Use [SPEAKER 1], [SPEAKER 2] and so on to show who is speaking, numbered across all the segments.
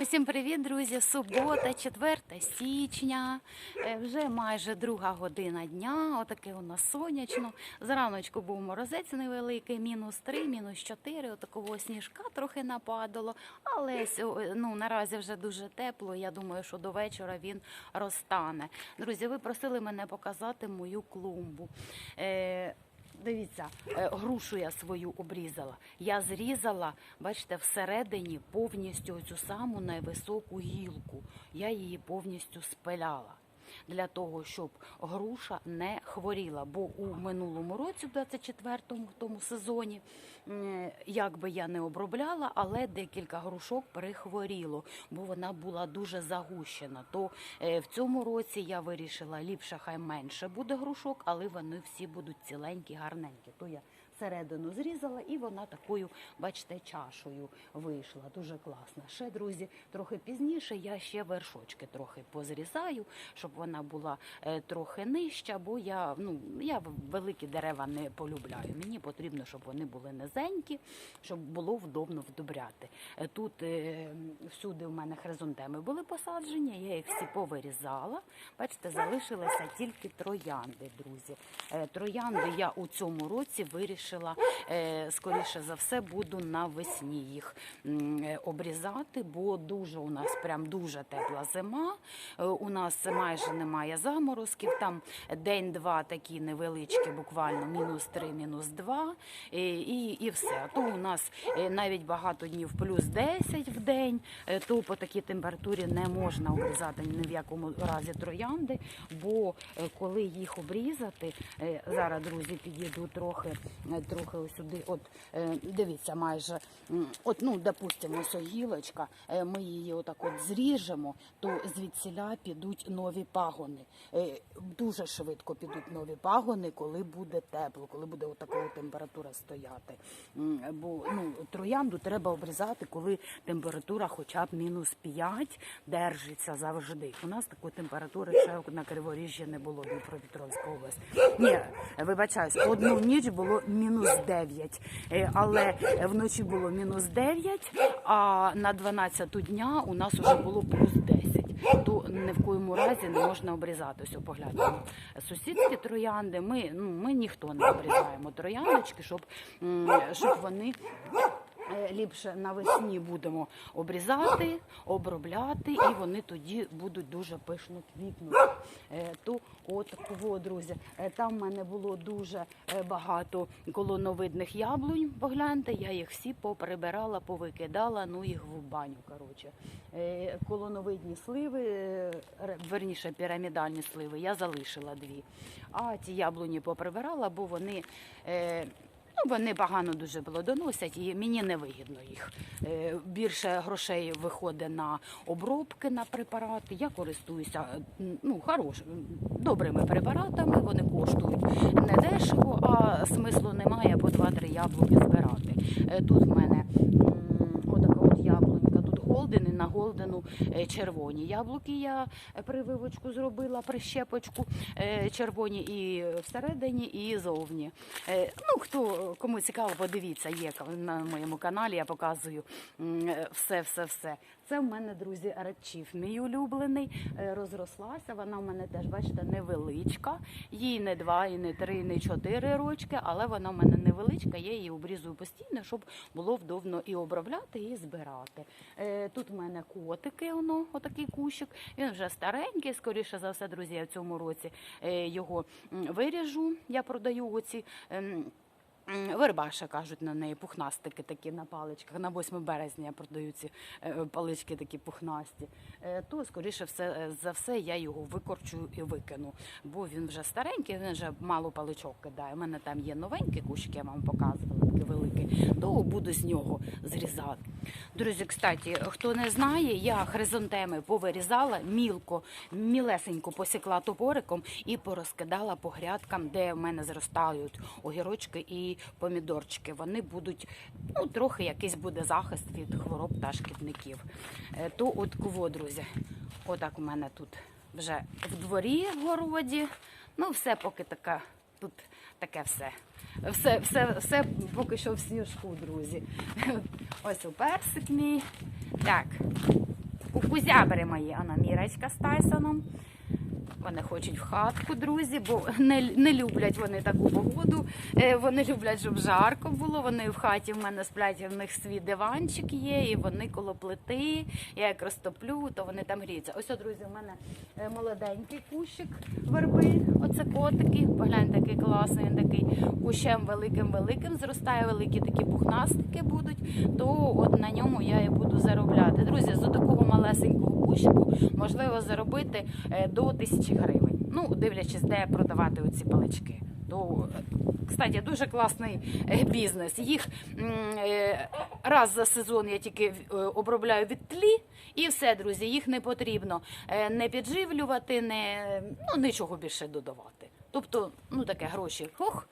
[SPEAKER 1] Усім привіт, друзі! Субота, 4 січня. Е, Вже майже друга година дня. Отаке у нас сонячно. Зраночку був морозець невеликий, мінус 3, мінус 4. Отакого сніжка трохи нападало. Але ну, наразі вже дуже тепло. Я думаю, що до вечора він розтане. Друзі, ви просили мене показати мою клумбу. Е, Дивіться, е, грушу я свою обрізала. Я зрізала, бачите, всередині повністю цю саму найвисоку гілку. Я її повністю спиляла. Для того, щоб груша не хворіла. Бо у минулому році, в 24-му тому сезоні, як би я не обробляла, але декілька грушок перехворіло, бо вона була дуже загущена. То е, в цьому році я вирішила, ліпше хай менше буде грушок, але вони всі будуть ціленькі, гарненькі. То я середину зрізала, і вона такою, бачите, чашою вийшла. Дуже класно. Ще, друзі, трохи пізніше я ще вершочки трохи позрізаю, щоб вона була е, трохи нижча, бо я, ну, я великі дерева не полюбляю. Мені потрібно, щоб вони були низенькі, щоб було вдобно вдобряти. Е, Тут е, всюди в мене хризантеми були посаджені, я їх всі повирізала. Бачите, залишилися тільки троянди, друзі. Троянди я у цьому році вирішила, е, скоріше за все, буду навесні їх е, обрізати, бо дуже у нас прям дуже тепла зима. Е, У нас майже немає заморозків. Там день-два такі невеличкі, буквально мінус три, мінус два, і, і, все. А то у нас навіть багато днів плюс 10 в день, то по такій температурі не можна обрізати ні в якому разі троянди, бо коли їх обрізати, зараз, друзі, підійду трохи, трохи ось сюди. От е, дивіться, майже от, ну, допустимо, ось гілочка, е, ми її отак от зріжемо, то звідсіля підуть нові пагони. Е, Дуже швидко підуть нові пагони, коли буде тепло, коли буде отакова температура стояти. Бо ну, троянду треба обрізати, коли температура хоча б мінус 5 держиться завжди. У нас такої температури ще на Криворіжжі не було Дніпропетровська область. Ні, вибачаюсь, одну ніч було мінус 9, е, але вночі було мінус 9, а на 12 дня у нас вже було плюс 10. То ні в коєму разі не можна обрізати. Ось. Сусідські троянди, ми, ну, ми ніхто не обрізаємо трояндочки, щоб, щоб вони ліпше навесні будемо обрізати, обробляти, і вони тоді будуть дуже пишно квітнути. Е, То от такого, друзі, Е, там в мене було дуже е, багато колоновидних яблунь. Погляньте, я їх всі поприбирала, повикидала, ну їх в баню. Коротше. Е, Колоновидні сливи, е, верніше пірамідальні сливи, я залишила дві. А ті яблуні поприбирала, бо вони. Е, Ну, вони погано дуже плодоносять, і мені не вигідно їх. Е, Більше грошей виходить на обробки, на препарати. Я користуюся ну, хорош, добрими препаратами, вони коштують не дешево, а смислу немає по 2-3 яблуки збирати. Е, Тут в мене м, отака от яблунька, тут голден, і на е, червоні яблуки я е, прививочку зробила, прищепочку е, червоні і всередині, і зовні. Ну, хто кому цікаво, подивіться, є на моєму каналі. Я показую все, все, все. Це в мене, друзі, речів. Мій улюблений е, розрослася. Вона в мене теж, бачите, невеличка. Їй не два, і не три, і не чотири рочки, але вона в мене невеличка. Я її обрізую постійно, щоб було вдобно і обробляти, і збирати. Е, Тут в мене котики, воно, отакий кущик. Він вже старенький. Скоріше за все, друзі, я в цьому році е, його виріжу. Я продаю оці. М, Верба ще кажуть на неї, пухнастики такі на паличках. На 8 березня я продаю ці е, палички такі пухнасті. Е, То, скоріше все, е, за все, я його викорчу і викину. Бо він вже старенький, він вже мало паличок кидає. У мене там є новенький кущик, я вам показувала, такий великий, то буду з нього зрізати. Друзі, кстати, хто не знає, я хризантеми повирізала мілко, мілесенько посікла топориком і порозкидала по грядкам, де в мене зростають огірочки і помідорчики. Вони будуть, ну, трохи якийсь буде захист від хвороб та шкідників. Е, То от кого, друзі, отак у мене тут вже в дворі в городі. Ну, все поки таке, тут таке все. Все, все, все поки що в сніжку, друзі. Ось у персик мій. Так, Бузябери мої, Ана Мірочка з Тайсоном. Вони хочуть в хатку, друзі, бо не, не люблять вони таку погоду. Е, Вони люблять, щоб жарко було. Вони в хаті в мене сплять, в них свій диванчик є, і вони коло плити. Я як розтоплю, то вони там гріються. Ось, друзі, у мене е, молоденький кущик верби. Оце котики. Погляньте, який класний. Він такий кущем великим-великим зростає, великі такі пухнастики будуть. То от на ньому я і буду заробляти. Друзі, з такого малесенького кущику можливо заробити е, до тисячі гривень. Ну, дивлячись, де продавати оці палички. То, е, кстати, дуже класний е, бізнес. Їх раз за сезон я тільки обробляю від тлі, і все, друзі, їх не потрібно не підживлювати, не ну нічого більше додавати. Тобто, ну таке гроші. Хох,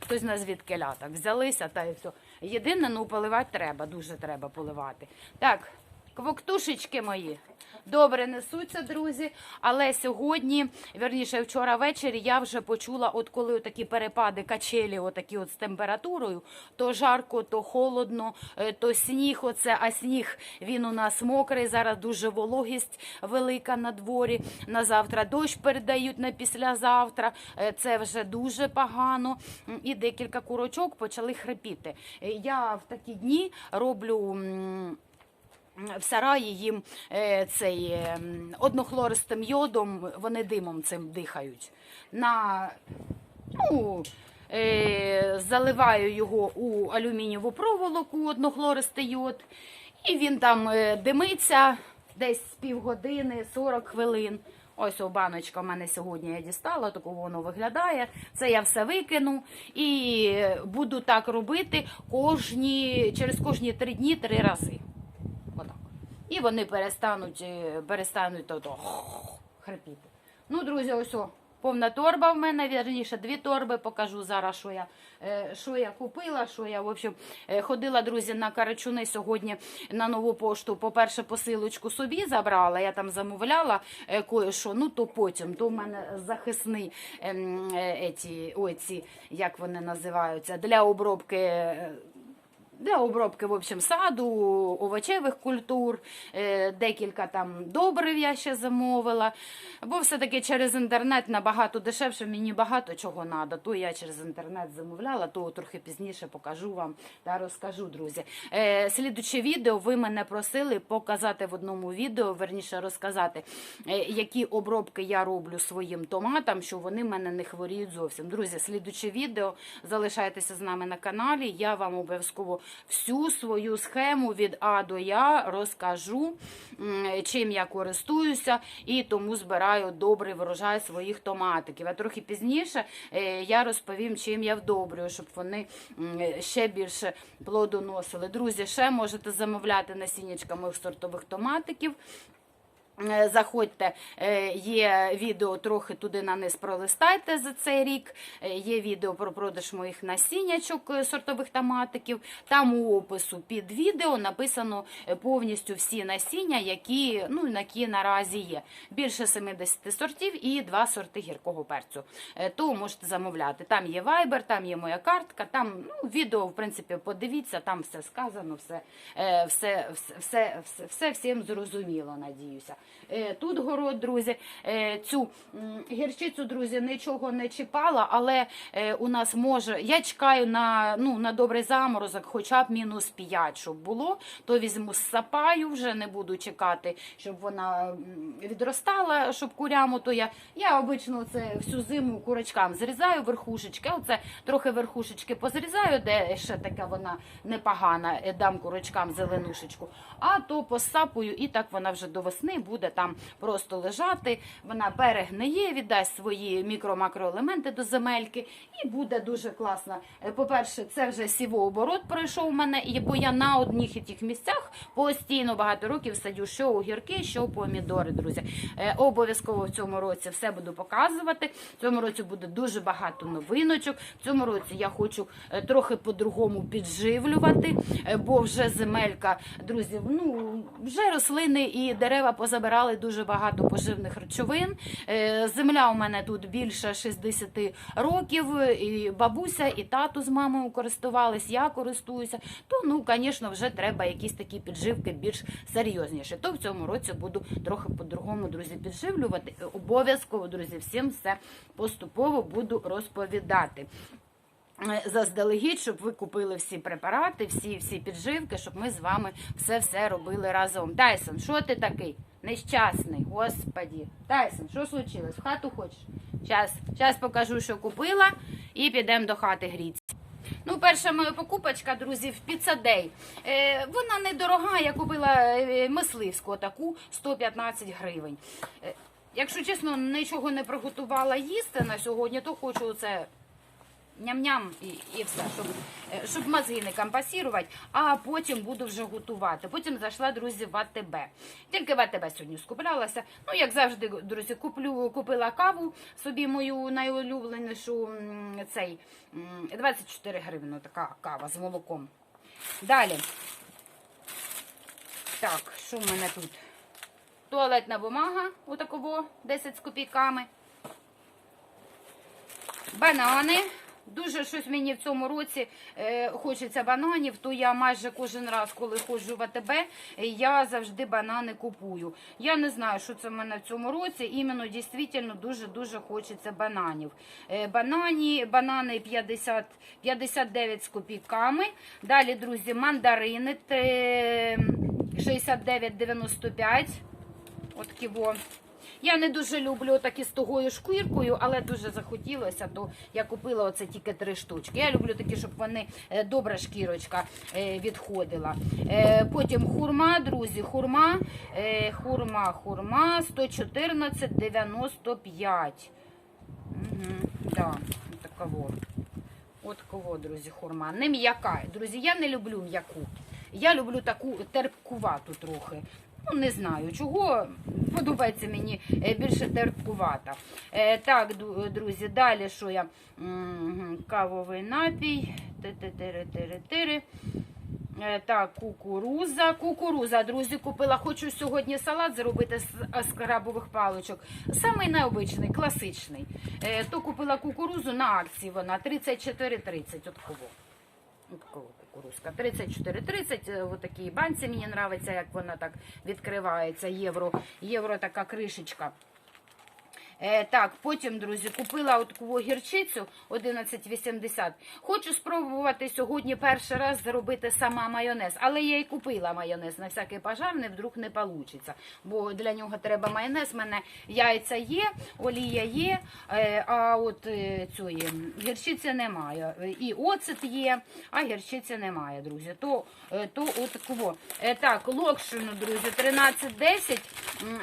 [SPEAKER 1] хтось на звідки так взялися, та і все. Єдине, ну поливати треба, дуже треба поливати. Так, квоктушечки мої. Добре несуться, друзі. Але сьогодні, верніше, вчора ввечері, я вже почула, от коли такі перепади качелі, отакі от з температурою, то жарко, то холодно, е, то сніг. Оце, а сніг він у нас мокрий. Зараз дуже вологість велика на дворі. На завтра дощ передають на післязавтра. Е, Це вже дуже погано. І декілька курочок почали хрипіти. Е, Я в такі дні роблю. В сараї їм е, цей е, однохлористим йодом, вони димом цим дихають. На, ну, е, заливаю його у алюмінієву проволоку, однохлористий йод, і він там димиться десь півгодини, 40 хвилин. Ось баночка в мене сьогодні я дістала, таку воно виглядає. Це я все викину і буду так робити кожні, через кожні три дні три рази. І вони перестануть, е, перестануть то, то хрипіти. Ну, друзі, ось о, повна торба в мене, вірніше, дві торби. Покажу зараз, що я, е, що я купила, що я, в общем, е, ходила, друзі, на Карачуни сьогодні на нову пошту. По-перше, посилочку собі забрала, я там замовляла кое-що, ну то потім. То в мене захисний ем, еті, ці, як вони називаються, для обробки. Для обробки, в общем, саду, овочевих культур, е, декілька там добрив я ще замовила. Бо все-таки через інтернет набагато дешевше, мені багато чого треба. То я через інтернет замовляла, то трохи пізніше покажу вам та розкажу, друзі. Е, Слідуче відео ви мене просили показати в одному відео, верніше розказати, е, які обробки я роблю своїм томатам, що вони мене не хворіють зовсім. Друзі, слідуче відео, залишайтеся з нами на каналі. Я вам обов'язково всю свою схему від А до Я розкажу, чим я користуюся, і тому збираю добрий врожай своїх томатиків. А трохи пізніше е, я розповім, чим я вдобрюю, щоб вони ще більше плодоносили. Друзі, ще можете замовляти насіннячка моїх сортових томатиків. Е, Заходьте, е, є відео трохи туди на низ пролистайте за цей рік. Е, Є відео про продаж моїх насіннячок сортових томатиків. Там у опису під відео написано повністю всі насіння, які, ну, які наразі є. Більше 70 сортів і два сорти гіркого перцю. То можете замовляти. Там є Viber, там є моя картка, там ну, відео, в принципі, подивіться, там все сказано, все, все, все, все, все всім зрозуміло, надіюся. Е, Тут город, друзі, е, цю гірчицю, друзі, нічого не чіпала, але е, у нас може. Я чекаю на, ну, на добрий заморозок, хоча б мінус 5, щоб було, то візьму сапаю, вже не буду чекати, щоб вона відростала, щоб курям, то я, я обично це всю зиму курочкам зрізаю верхушечки, оце трохи верхушечки позрізаю, де ще така вона непогана, дам курочкам зеленушечку, а то посапую, і так вона вже до весни буде там просто лежати, вона перегниє, віддасть свої мікро-макроелементи до земельки і буде дуже класно. Е, По-перше, це вже сівооборот пройшов у мене, бо я на одних і тих місцях постійно багато років садю що огірки, що помідори, друзі. Е, Обов'язково в цьому році все буду показувати. В цьому році буде дуже багато новиночок. В цьому році я хочу е, трохи по-другому підживлювати, бо вже земелька, друзі, ну вже рослини і дерева позамерзли позабирали дуже багато поживних речовин. Е, Земля у мене тут більше 60 років. І бабуся, і тато з мамою користувались, я користуюся. То, ну, звісно, вже треба якісь такі підживки більш серйозніші. То в цьому році буду трохи по-другому, друзі, підживлювати. Обов'язково, друзі, всім все поступово буду розповідати. Е, Заздалегідь, щоб ви купили всі препарати, всі всі підживки, щоб ми з вами все все робили разом. Тайсон, що ти такий? Нещасний, господі. Тайсон, що случилось? В хату хочеш? Зараз, зараз покажу, що купила, і підемо до хати грітися. Ну, перша моя покупочка, друзі, в Піцадей. Е, вона недорога, я купила е, мисливську таку 115 гривень. Е, якщо чесно, нічого не приготувала їсти на сьогодні, то хочу це ням-ням і, і все, щоб, е, щоб мозги не компасірувати, а потім буду вже готувати. Потім зайшла, друзі, в АТБ. Тільки в АТБ сьогодні скуплялася. Ну, як завжди, друзі, куплю, купила каву собі мою найулюбленішу цей 24 гривні така кава з молоком. Далі. Так, що в мене тут? Туалетна бумага, отакого, 10 з копійками. Банани. Дуже щось мені в цьому році е, хочеться бананів, то я майже кожен раз, коли ходжу в АТБ, я завжди банани купую. Я не знаю, що це в мене в цьому році. Іменно дійсно дуже-дуже хочеться бананів. Е, банані, банани 50, 59 з копійками. Далі, друзі, мандарини 69,95. От ківо. Я не дуже люблю такі з тугою шкіркою, але дуже захотілося, то я купила оце тільки три штучки. Я люблю такі, щоб вони е, добра шкірочка е, відходила. Е, Потім хурма, друзі, хурма, хурма, хурма 114,95. Угу, да, такого. От кого, друзі, хурма. Не м'яка. Друзі, я не люблю м'яку. Я люблю таку терпкувату трохи. Ну, не знаю чого. Подобається мені е, більше терпкувата. Е, так, друзі, далі що я? Кавовий напій. Ти-ти-тири-тири-тири. Е, Так, кукуруза. Кукуруза, друзі, купила. Хочу сьогодні салат зробити з крабових паличок. Самий необичний, класичний. То купила кукурузу на акції. Вона 34,30. От кого. От кого кукурузка. 34,30. е, В такій банці мені подобається, як вона так відкривається. Євро, євро така кришечка. Е, так, потім, друзі, купила от таку гірчицю 11,80. Хочу спробувати сьогодні перший раз зробити сама майонез. Але я і купила майонез на всякий пожарний, вдруг не вийде. Бо для нього треба майонез. У мене яйця є, олія є, е, а от е, цієї гірчиці немає. І оцет є, а гірчиці немає, друзі. То, то от кого. Так, локшину, друзі, 13,10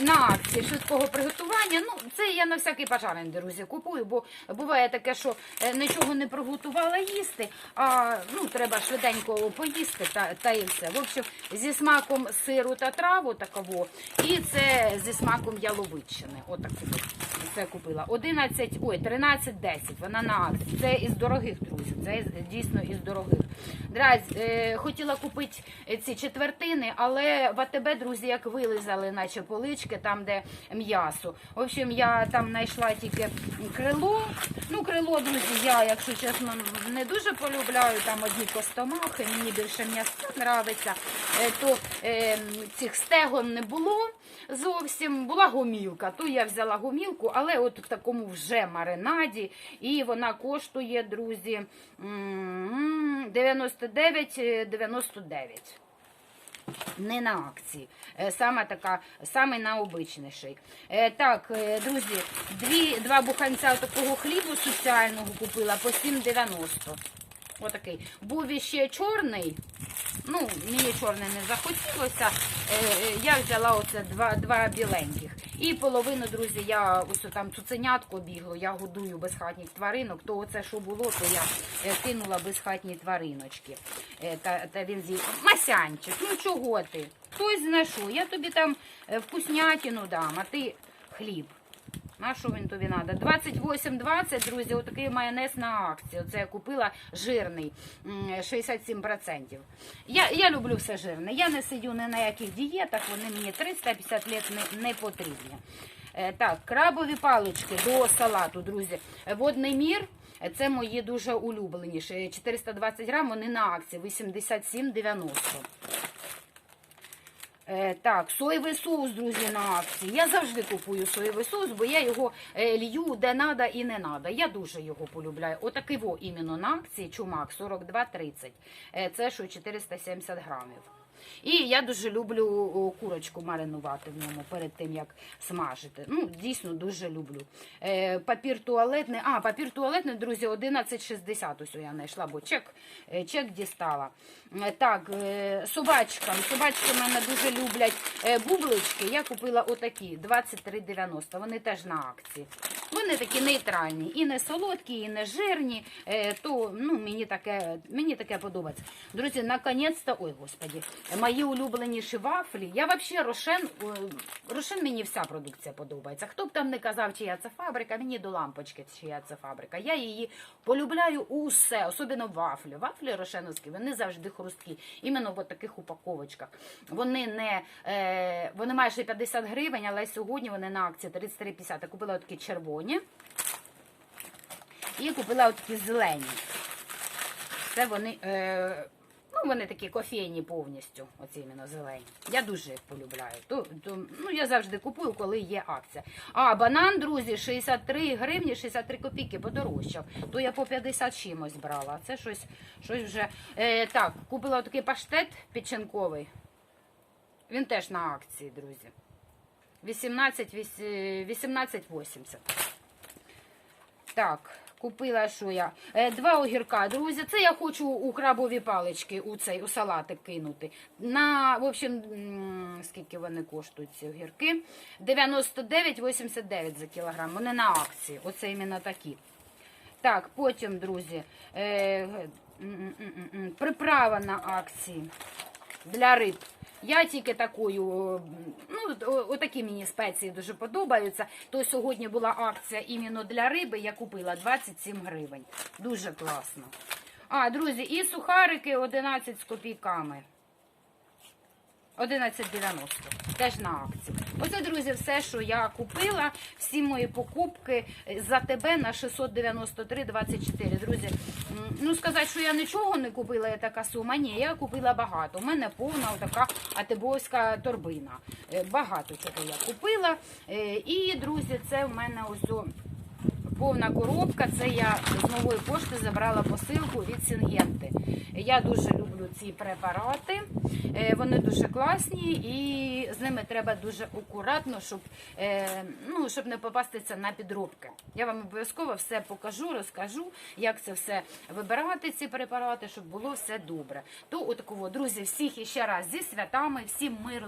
[SPEAKER 1] на акції швидкого приготування. Ну, це я на всякий пожарний, друзі, купую, бо буває таке, що е, нічого не приготувала їсти, а ну, треба швиденько поїсти та, та і все. В общем, зі смаком сиру та траву такого, і це зі смаком яловичини. Отаку. Це купила. 11, ой, 13,10. Вона на акції. Це із дорогих, друзі. Це дійсно із дорогих. Драз, е, хотіла купити е, ці четвертини, але в АТБ, друзі, як вилизали, наче полички, там, де м'ясо. В общем, я там знайшла тільки крило. Ну, крило, друзі, я, якщо чесно, не дуже полюбляю. Там одні костомахи, мені більше м'ясо подобається. Е, то е, цих стегон не було зовсім. Була гомілка. То я взяла гомілку, але от в такому вже маринаді. І вона коштує, друзі, 99,99. Не на акції. Е, Саме така, саме найобичніший. Е, Так, е, друзі, дві, два буханця такого хлібу соціального купила по 7,90. Отакий. Був іще чорний. Ну, мені чорний не захотілося. Е, е, Я взяла оце два, два біленьких. І половину, друзі, я ось там цуценятко бігло, я годую безхатніх тваринок, то оце що було, то я е, кинула безхатні твариночки. Та, та він з'їв. Масянчик, ну чого ти? Хтось знайшов. Я тобі там вкуснятину дам, а ти хліб. На що він тобі треба? 28,20, друзі, отакий майонез на акції. Оце я купила жирний, 67%. Я, я люблю все жирне. Я не сидю ні на яких дієтах, вони мені 350 лет не, не потрібні. Е, Так, крабові палички до салату, друзі. Водний мір. Це мої дуже улюбленіші. 420 грам, вони на акції 87,90. Е, так, соєвий соус, друзі, на акції. Я завжди купую соєвий соус, бо я його е, лью де надо і не надо. Я дуже його полюбляю. Отакий во іменно на акції чумак 42,30. Е, це що 470 грамів. І я дуже люблю курочку маринувати в ньому перед тим, як смажити. Ну, дійсно дуже люблю. Е, папір туалетний. А, папір туалетний, друзі, 11,60. Ось я знайшла, бо чек, е, чек дістала. Е, так, собачкам. Собачки в мене дуже люблять бублички. Я купила отакі 23,90. Вони теж на акції. Вони такі нейтральні, і не солодкі, і не жирні. Е, то ну, мені таке, мені таке подобається. Друзі, наконець-то, ой, господі, мої улюбленіші вафлі. Я взагалі Рошен, е, Рошен мені вся продукція подобається. Хто б там не казав, чия це фабрика, мені до лампочки, чия це фабрика. Я її полюбляю усе, особливо вафлі. Вафлі рошеновські, вони завжди хрусткі. Іменно в таких упаковочках. Вони не е, вони майже 50 гривень, але сьогодні вони на акції 33,50. Я купила такі червоні. І купила такі зелені. Це вони, е, ну, вони такі кофейні повністю, оці іменно зелені. Я дуже їх полюбляю. То, то, ну, я завжди купую, коли є акція. А банан, друзі, 63 гривні, 63 копійки подорожчав. То я по 50 чимось брала. Це щось, щось вже. Е, так, купила такий паштет печінковий. Він теж на акції, друзі. 18, віс- 18,80. Так, купила що я? Е, Два огірка, друзі. Це я хочу у крабові палички у цей у салатик кинути. На, в общем, скільки вони коштують ці огірки? 99,89 за кілограм. Вони на акції. Оце іменно такі. Так, потім, друзі, е, приправа на акції для риб. Я тільки такою, ну, отакі мені спеції дуже подобаються. То сьогодні була акція іменно для риби, я купила 27 гривень. Дуже класно. А, друзі, і сухарики 11 з копійками. 11,90. Теж на акції. Оце, друзі, все, що я купила. Всі мої покупки за тебе на 693,24. Друзі, ну сказати, що я нічого не купила, я така сума. Ні, я купила багато. У мене повна така атибовська торбина. Е, Багато чого я купила. Е, І, друзі, це в мене ось. Повна коробка, це я з нової пошти забрала посилку від Сінгенти. Я дуже люблю ці препарати, е, вони дуже класні і з ними треба дуже акуратно, щоб, е, ну, щоб не попастися на підробки. Я вам обов'язково все покажу, розкажу, як це все вибирати, ці препарати, щоб було все добре. То отакого, друзі, всіх іще раз зі святами, всім миру.